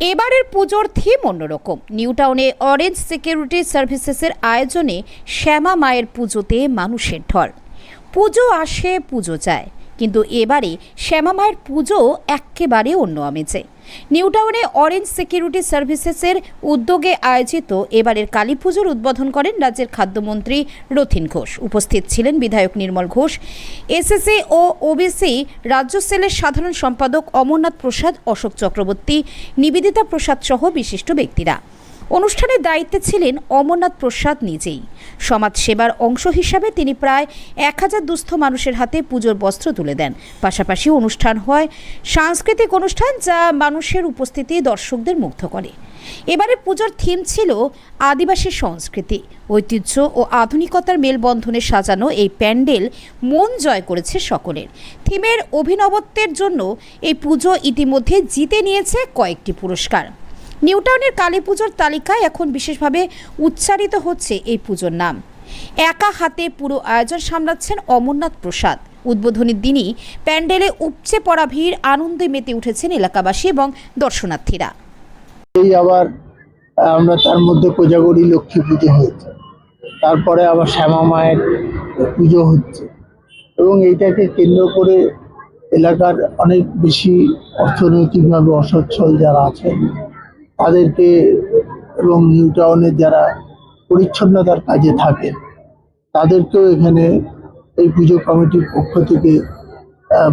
এবারের পুজোর থিম অন্যরকম। নিউ টাউনে অরেঞ্জ সিকিউরিটি সার্ভিসেসের আয়োজনে শ্যামা মায়ের পুজোতে মানুষের ঢল। পুজো আসে, পুজো যায়। কিন্তু এবারে শ্যামা মায়ের পুজো একেবারে অন্য আমেজে। নিউটাউনে অরেঞ্জ সিকিউরিটি সার্ভিসেসের উদ্যোগে আয়োজিত এবারের কালী পুজোর উদ্বোধন করেন রাজ্যের খাদ্যমন্ত্রী রথিন ঘোষ। উপস্থিত ছিলেন বিধায়ক নির্মল ঘোষ, এসএসএ ও ওবিসি রাজ্য সেলের সাধারণ সম্পাদক অমরনাথ প্রসাদ, অশোক চক্রবর্তী, নিবেদিতা প্রসাদ সহ বিশিষ্ট ব্যক্তিরা। অনুষ্ঠানের দায়িত্বে ছিলেন অমরনাথ প্রসাদ নিজেই। সমাজ সেবার অংশ হিসাবে তিনি প্রায় এক হাজার দুস্থ মানুষের হাতে পুজোর বস্ত্র তুলে দেন। পাশাপাশি অনুষ্ঠান হয় সাংস্কৃতিক অনুষ্ঠান যা মানুষের উপস্থিতি দর্শকদের মুগ্ধ করে। এবারে পুজোর থিম ছিল আদিবাসী সংস্কৃতি। ঐতিহ্য ও আধুনিকতার মেলবন্ধনে সাজানো এই প্যান্ডেল মন জয় করেছে সকলের। থিমের অভিনবত্বের জন্য এই পুজো ইতিমধ্যে জিতে নিয়েছে কয়েকটি পুরস্কার। নিউটাউনের কালী পুজোর তালিকায় এখন বিশেষভাবে উচ্চারিত হচ্ছে এই পুজোর নাম। একা হাতে পুরো আয়োজন সামলাচ্ছেন অমরনাথ প্রসাদ। উদ্বোধনীর দিনই প্যান্ডেলে উপচে পড়া ভিড়, আনন্দে মেতে উঠেছেন এলাকাবাসী এবং দর্শনার্থীরা। এই আবার, আমরা তার মধ্যে কোজাগরি লক্ষ্মী পুজো হয়েছে। তারপরে আবার শ্যামা মায়ের পুজো হচ্ছে। এবং এইটাকে কেন্দ্র করে এলাকার অনেক বেশি অর্থনৈতিকভাবে অসচ্ছল যারা আছেন তাদেরকে এবং নিউ টাউনের যারা পরিচ্ছন্নতার কাজে থাকেন, তাদেরকেও এখানে এই পুজো কমিটির পক্ষ থেকে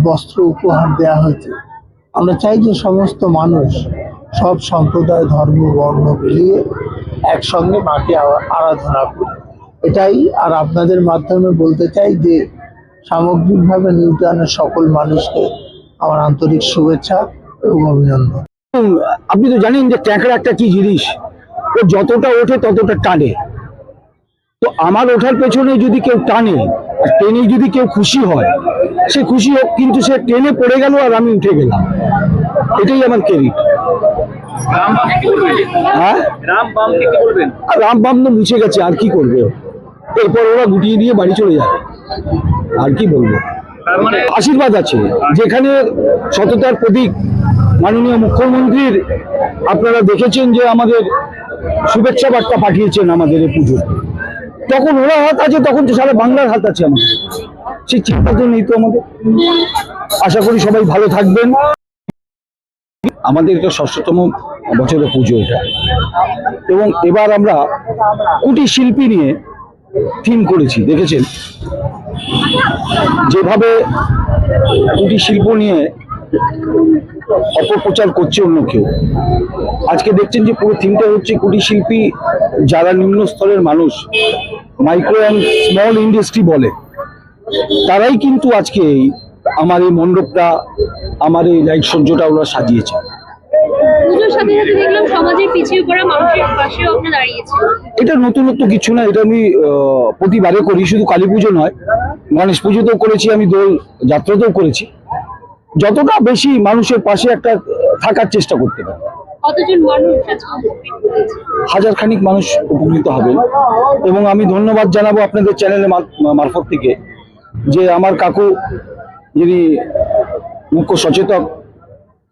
বস্ত্র উপহার দেওয়া হয়েছে। আমরা চাই যে সমস্ত মানুষ সব সম্প্রদায়, ধর্ম, বর্ণ মিলিয়ে একসঙ্গে মাকে আরাধনা করি। এটাই আর আপনাদের মাধ্যমে বলতে চাই যে সামগ্রিকভাবে নিউটাউনের সকল মানুষকে আমার আন্তরিক শুভেচ্ছা এবং অভিনন্দন। আপনি তো জানেন যে ট্যাংরা একটা কি জিনিস? ও যতটা ওঠে ততটা টানে। তো আমার ওঠার পেছনে যদি কেউ টানে ট্রেনে যদি কেউ খুশি হয় সে খুশি হোক কিন্তু সে ট্রেনে পড়ে গেল আর আমি উঠে গেলাম। এটাই আমার ক্রেডিট। হ্যাঁ? রাম রামবাম তো মুছে গেছে আর কি করবে? এরপর ওরা গুটিয়ে নিয়ে বাড়ি চলে যাবে আর কি বলব? মানে আশীর্বাদ আছে। যেখানে সততার প্রতীক মাননীয় মুখ্যমন্ত্রীর, আপনারা দেখেছেন যে আমাদের শুভেচ্ছা বার্তা পাঠিয়েছেন আমাদের এই পুজো তখন ওরা হাত আছে, তখন তো সারা বাংলার হাত আছে আমাদের। সেই চিন্তা তো নেই তো আমাদের। আশা করি সবাই ভালো থাকবেন। আমাদের এটা ষষ্ঠতম বছরের পুজো এটা। এবং এবার আমরা কুটির শিল্পী নিয়ে থিম করেছি, দেখেছেন? যেভাবে কুটির শিল্প নিয়ে অপপ্রচার করছে অন্য কেউ। আজকে দেখছেন যে পুরো থিমটা হচ্ছে কুটির শিল্পী যারা নিম্ন স্তরের মানুষ মাইক্রো অ্যান্ড স্মল ইন্ডাস্ট্রি বলে। তারাই কিন্তু আজকে আমার এই মণ্ডপটা আমার এই লাইট সহ্যটা ওরা সাজিয়েছে। এটা নতুনত্ব কিছু না এটা আমি প্রতিবারে করি শুধু কালী পুজো নয়। গণেশ পুজোতেও করেছি আমি দোল যাত্রাতেও করেছি। যতটা বেশি মানুষের পাশে একটা থাকার চেষ্টা করতে পারে। হাজার খানিক মানুষ উপকৃত হবেন। এবং আমি ধন্যবাদ জানাব আপনাদের চ্যানেলের মারফত থেকে যে আমার কাকু যিনি মুখ্য সচেতক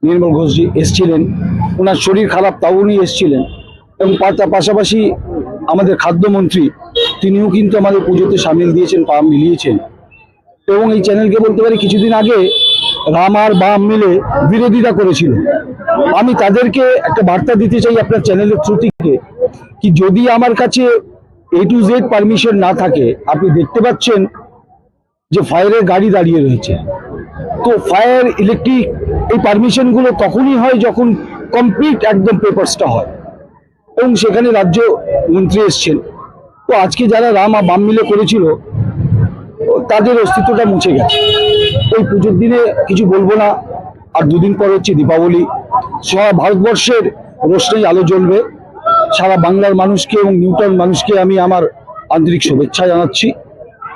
নির্মল ঘোষজি এসছিলেন ওনার শরীর খারাপ তাও উনি এসছিলেন। এবং তার পাশাপাশি আমাদের খাদ্যমন্ত্রী তিনিও কিন্তু আমাদের পুজোতে সামিল দিয়েছেন পা মিলিয়েছেন। এবং এই চ্যানেলকে বলতে পারি কিছুদিন আগে রাম আর বাম মিলে বিরোধিতা করেছিল। আমি তাদেরকে একটা বার্তা দিতে চাই আপনার চ্যানেলের থ্রু থেকে কি যদি আমার কাছে এ টু জেড পারমিশন না থাকে, আপনি দেখতে পাচ্ছেন যে ফায়ারের গাড়ি দাঁড়িয়ে রয়েছে। তো ফায়ার ইলেকট্রিক এই পারমিশনগুলো তখনই হয় যখন কমপ্লিট একদম পেপারসটা হয়। এবং সেখানে রাজ্য মন্ত্রী এসছেন। তো আজকে যারা রাম আর বাম মিলে করেছিল, তাদের অস্তিত্বটা মুছে গেছে। ওই পুজোর দিনে কিছু বলব না। আর দুদিন পর হচ্ছে দীপাবলি। সারা ভারতবর্ষের রোশনাই আলো জ্বলবে। সারা বাংলার মানুষকে এবং নিউটন মানুষকে আমি আমার আন্তরিক শুভেচ্ছা জানাচ্ছি।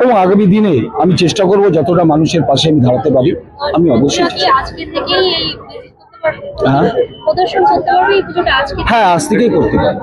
এবং আগামী দিনে আমি চেষ্টা করব যতটা মানুষের পাশে আমি দাঁড়াতে পারি। আমি অবশ্যই এই হ্যাঁ। এই হ্যাঁ আজ থেকেই করতে পারি